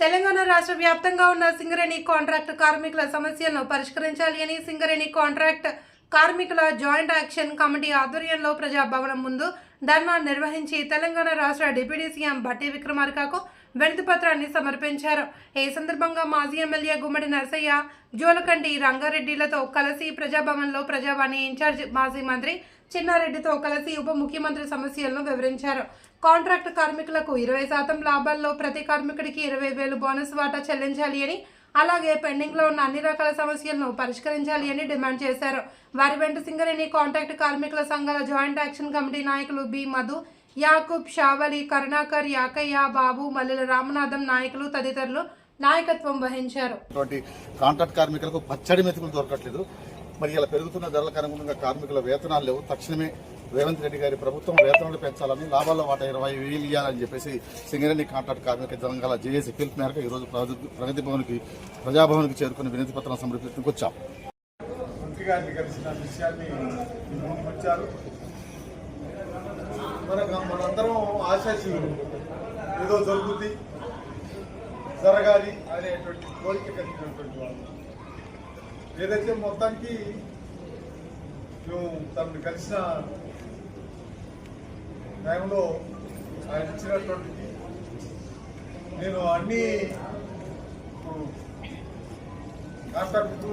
తెలంగాణ రాష్ట్ర వ్యాప్తంగా ఉన్న సింగరేణి కాంట్రాక్ట్ కార్మికుల సమస్యలను పరిష్కరించాలి అని సింగరేణి కాంట్రాక్ట్ కార్మికుల జాయింట్ యాక్షన్ కమిటీ ఆధ్వర్యంలో ప్రజాభవనం ముందు ధర్నా నిర్వహించి తెలంగాణ రాష్ట్ర డిప్యూటీ సీఎం భట్టి విక్రమార్కకు వినతిపత్రాన్ని సమర్పించారు. ఈ సందర్భంగా మాజీ ఎమ్మెల్యే గుమ్మడి నరసయ్య జోలకంటి రంగారెడ్డిలతో కలిసి ప్రజాభవన్లో ప్రజావాణి ఇన్ఛార్జ్ మాజీ మంత్రి చిన్నారెడ్డితో కలిసి ఉప ముఖ్యమంత్రి సమస్యలను వివరించారు. కాంట్రాక్ట్ కార్మికులకు ఇరవై శాతం లాభాల్లో ప్రతి కార్మికుడికి ఇరవై వేలు బోనస్ వాటా చెల్లించాలి అని అలాగే పెండింగ్లో ఉన్న అన్ని రకాల సమస్యలను పరిష్కరించాలి అని డిమాండ్ చేశారు. వారి వెంట సింగరేణి కాంట్రాక్ట్ కార్మికుల సంఘాల జాయింట్ యాక్షన్ కమిటీ నాయకులు బి. మధు యాకూబ్ షావలి కరుణాకర్ యాకయ్య బాబు మల్లెల రామనాథం నాయకులు తదితరులు నాయకత్వం వహించారు. కాంట్రాక్ట్ కార్మికులకు పచ్చడి మెతుకులు దొరకట్లేదు. మరి ఇలా పెరుగుతున్న ధరలకు అనుగుణంగా కార్మికుల వేతనాలు లేవు. తక్షణమే రేవంత్ రెడ్డి గారి ప్రభుత్వం వేతనాలు పెంచాలని లాభాల్లో వాటా ఇరవై వేలు ఇవ్వాలని చెప్పేసి సింగరేణి కాంట్రాక్ట్ కార్మిక జనంగాల జేఏసీ పిలుపు మేరకు ఈరోజు ప్రగతి- ప్రగతి భవన్కి ప్రజాభవన్కి చేరుకుని వినతి పత్రం సమర్పించడానికి వచ్చాం. మంత్రి గారిని కలిసిన విషయాన్ని మనకు మనందరం ఏదో జరుగుతుంది జరగాలి అనేటువంటి కోరిక కలిగినటువంటి వాళ్ళు. ఏదైతే మొత్తానికి మేము తనను కలిసిన టైంలో ఆయన ఇచ్చినటువంటి నేను అన్ని ఇప్పుడు కాంట్రాక్టు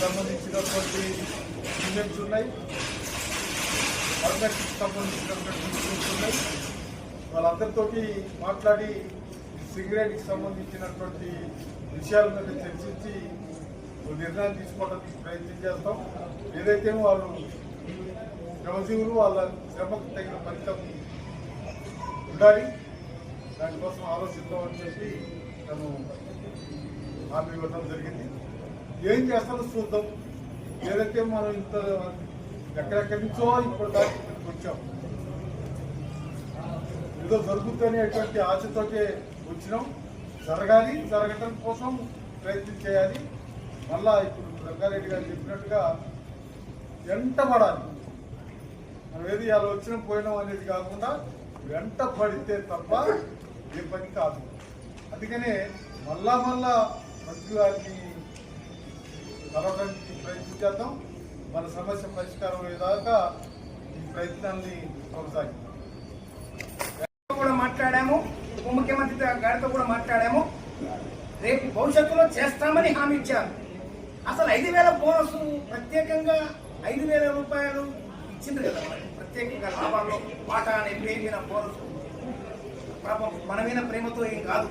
సంబంధించినటువంటి యూనియన్స్ ఉన్నాయి. పర్మనెంట్ సంబంధించినటువంటి యూనియన్స్ ఉన్నాయి. వాళ్ళందరితోటి మాట్లాడి సిగరెట్కి సంబంధించినటువంటి విషయాల మీద చర్చించి నిర్ణయం తీసుకోవడానికి ప్రయత్నం చేస్తాం. ఏదైతే వాళ్ళు శ్రమజీవులు వాళ్ళ శ్రమకు తగిన ఫలితం ఉండాలి దానికోసం ఆలోచిద్దామని చెప్పి తను హామీ ఇవ్వడం జరిగింది. ఏం చేస్తారో చూద్దాం. ఏదైతే మనం ఇంత ఎక్కడెక్కడి నుంచో ఇప్పుడు దాకా వచ్చాం. ఏదో జరుగుతుందనేటువంటి ఆశతోటే వచ్చినాం. జరగాలి జరగటం కోసం ప్రయత్నం చేయాలి. మళ్ళా ఇప్పుడు రంగారెడ్డి గారు చెప్పినట్టుగా వెంటబడాలి మనం ఏది అలా వచ్చిన పోయినాం అనేది కాకుండా వెంట పడితే తప్ప ఏ పని కాదు. అందుకనే మళ్ళా మళ్ళా మంత్రి గారిని కలవడానికి ప్రయత్నం చేద్దాం. మన సమస్య పరిష్కారం అయ్యేదాకా ఈ ప్రయత్నాన్ని కొనసాగిద్దాం. కూడా మాట్లాడాము. ఉప ముఖ్యమంత్రి గారితో కూడా మాట్లాడాము. రేపు భవిష్యత్తులో చేస్తామని హామీ ఇచ్చారు. అసలు ఐదు వేల బోనస్ ప్రత్యేకంగా ఐదు వేల రూపాయలు ఇచ్చింది కదా మరి. ప్రత్యేకంగా లాభాల్లో వాటా అనే పేరు మీద బోనస్ పాపం మన మీద ప్రేమతో ఏం కాదు.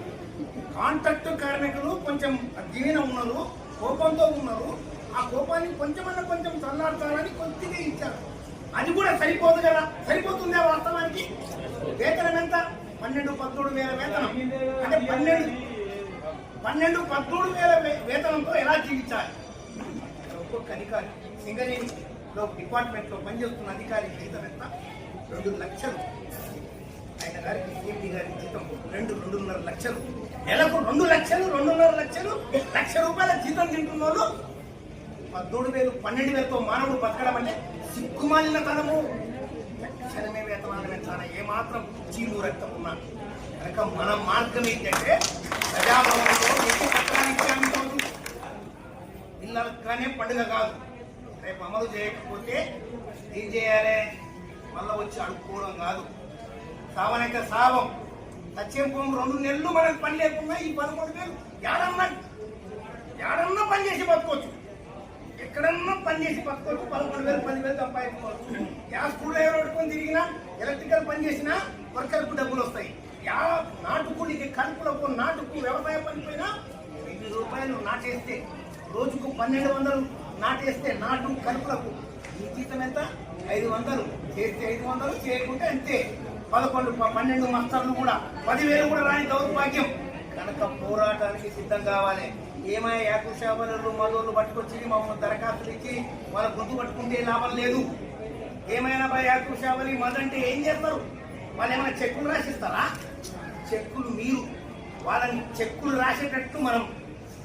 కాంట్రాక్ట్ కార్మికులు కొంచెం దీవెన ఉన్నారు కోపంతో ఉన్నారు. ఆ కోపాన్ని కొంచెమన్నా కొంచెం చల్లార్చాలని కొద్దిగా ఇచ్చారు. అది కూడా సరిపోదు కదా. సరిపోతుందా వాస్తవానికి? వేతనం ఎంత? పన్నెండు పద్మూడు వేల వేతనం. అంటే పన్నెండు పన్నెండు పద్మూడు వేల వేతనంతో ఎలా జీవించాలి? ఒక్కొక్క అధికారి సింగరేణిలో డిపార్ట్మెంట్లో పనిచేస్తున్న అధికారి జీతం ఎంత? రెండు లక్షలు. ఆయన గారికి సిఎండి గారి జీతం రెండు రెండున్నర లక్షలు. నెలకు రెండు లక్షలు రెండున్నర లక్షలు. లక్ష రూపాయల జీతం తింటున్న వాళ్ళు పద్మూడు వేలు పన్నెండు వేలతో మానవుడు బతకడం అంటే సిగ్గుమాలిన తనము. లక్షణమే వేతనాలు పెంచాలి ఏమాత్రం చీము రక్తం ఉన్నా కనుక మన మార్గం ఏంటంటే ప్రజాభవనంలో ఎన్ని పత్రాలు ఇచ్చాము ఈరోజు. పండుగ కాదు. రేపు అమలు చేయకపోతే ఏం చేయాలి? మళ్ళీ వచ్చి అడుక్కోవడం కాదు. సావనక సావం. సత్యం రెండు నెలలు మనకు పని లేకుండా ఈ పదకొండు వేలు ఏడన్నా ఏడన్నా పని చేసి బతుకోవచ్చు ఎక్కడన్నా పని చేసి బతుకోవచ్చు పదకొండు వేలు పది వేలు సంపాదించుకోవచ్చు. గ్యాస్ కూడా పట్టుకొని తిరిగినా ఎలక్ట్రికల్ పని చేసినా వర్కర్కు డబ్బులు వస్తాయి. యా నాటుకూలికి కలుపులకు నాటుకు వ్యవసాయ పనిపోయినా వెయ్యి రూపాయలు నాటేస్తే రోజుకు పన్నెండు వందలు నాటేస్తే నాటు కలుపులకు. ఈ జీతం ఎంత? ఐదు వందలు. చేస్తే ఐదు వందలు చేయకుంటే అంతే. పదకొండు పన్నెండు మస్తాలను కూడా. పదివేలు కూడా రాని దౌర్భాగ్యం. కనుక పోరాటానికి సిద్ధం కావాలి. ఏమైనా యాకుషాబలు మధువులు పట్టుకొచ్చి మమ్మల్ని దరఖాస్తులు ఇచ్చి వాళ్ళ గుర్తు పట్టుకుంటే లాభం లేదు. ఏమైనా బా యాకుషాబలి మదంటే ఏం చేస్తారు? వాళ్ళు ఏమైనా చెక్కులు రాసిస్తారా? చెక్కులు మీరు. వాళ్ళని చెక్కులు రాసేటట్టు మనం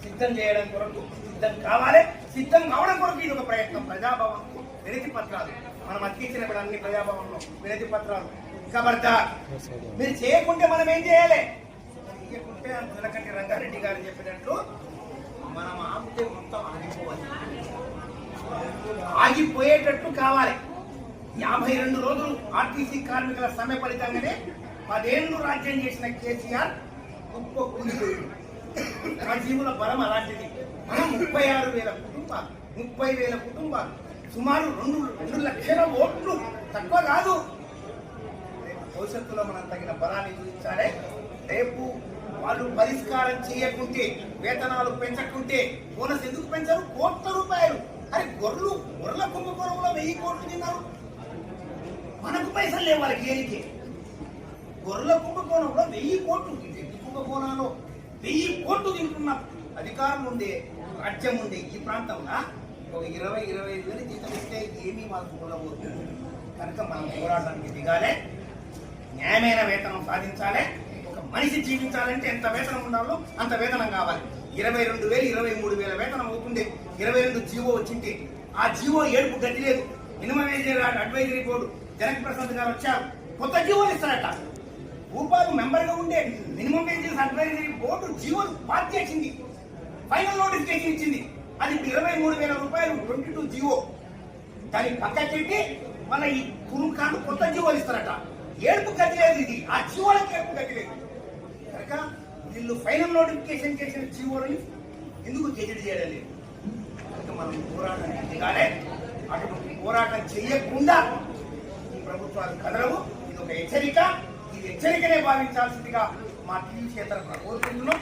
సిద్ధం చేయడం కొరకు సిద్ధం కావాలి. సిద్ధం కావడం కొరకు ఇది ఒక ప్రయత్నం. ప్రజాభవన్ వినతి పత్రాలు. మనం అతికించిన ఇప్పుడు అన్ని ప్రజాభవన్లో వినతి పత్రాలు. ఖబర్దార్ మీరు చేయకుంటే మనం ఏం చేయాలి? చేయకుంటే గారు చెప్పినట్లు మనం ఆపితే మొత్తం ఆగిపోవాలి. ఆగిపోయేటట్టు కావాలి. యాభై రెండు రోజులు ఆర్టీసీ కార్మికుల సమ్మె ఫలితంగానే పదేళ్ళు రాజ్యం చేసిన కేసీఆర్ గొప్ప కూలిపోయింది ఆ జీవుల బలం అలాంటిది. మనం ముప్పై ఆరు వేల కుటుంబాలు ముప్పై వేల కుటుంబాలు సుమారు రెండు రెండు లక్షల ఓట్లు. తక్కువ కాదు. భవిష్యత్తులో మనం తగిన బలాన్ని చూపించాలి. రేపు వాళ్ళు పరిష్కారం చేయకుంటే వేతనాలు పెంచకుంటే బోనస్ ఎందుకు పెంచారు? కోట్ల రూపాయలు. అరే గొర్రెలు గొర్రెల కుంభకోణంలో వెయ్యి కోట్లు తిన్నారు. మనకు పైసలు లేవు వాళ్ళకి ఏనికి గొర్రెల కుంభకోణంలో వెయ్యి కోట్లు. కుంభకోణాలు వెయ్యి కోట్లు తింటున్న అధికారం ఉండే రాజ్యం ఉండే ఈ ప్రాంతంలో ఒక ఇరవై ఇరవై ఐదు వేలు జీతం ఇస్తే ఏమీ వాళ్ళకు ఉండబోదు కనుక మనం పోరాటానికి దిగాలి. న్యాయమైన వేతనం సాధించాలి. ఒక మనిషి జీవించాలంటే ఎంత వేతనం ఉండాలో అంత వేతనం కావాలి. ఇరవై రెండు వేలు ఇరవై మూడు వేల వేతనం అవుతుంది ఇరవై రెండు జీవో వచ్చింటే ఆ జీవో ఏడుపు గట్టి లేదు minimum wage advisory board Janak Prasad garu వచ్చారు. కొత్త జీవోలు ఇస్తారట. భూపాలు మెంబర్గా ఉండే minimum wages advisory board GO pass చేసింది. ఫైనల్ నోటిఫికేషన్ ఇచ్చింది. అది ఇరవై మూడు వేల రూపాయలు ట్వంటీ టూ జీవో దాన్ని పక్క పెట్టి మన ఈ కురుకాను కొత్త జీవోలు ఇస్తారట. ఏడుపు గతి లేదు ఇది. ఆ జీవోలకి ఏడుపు గతి లేదు. కనుక వీళ్ళు ఫైనల్ నోటిఫికేషన్ చేసిన జీవోలని ఎందుకు గెజెట్ చేయడం లేదు? మనం పోరాటం దిగాలి అటువంటి పోరాటం చేయకుండా ఈ ప్రభుత్వాలు కదలవు. ఇది ఒక హెచ్చరిక. హెచ్చరికనే భావించాల్సిందిగా మా టీవీ క్షేత్రం కోరుకుంటున్నాం.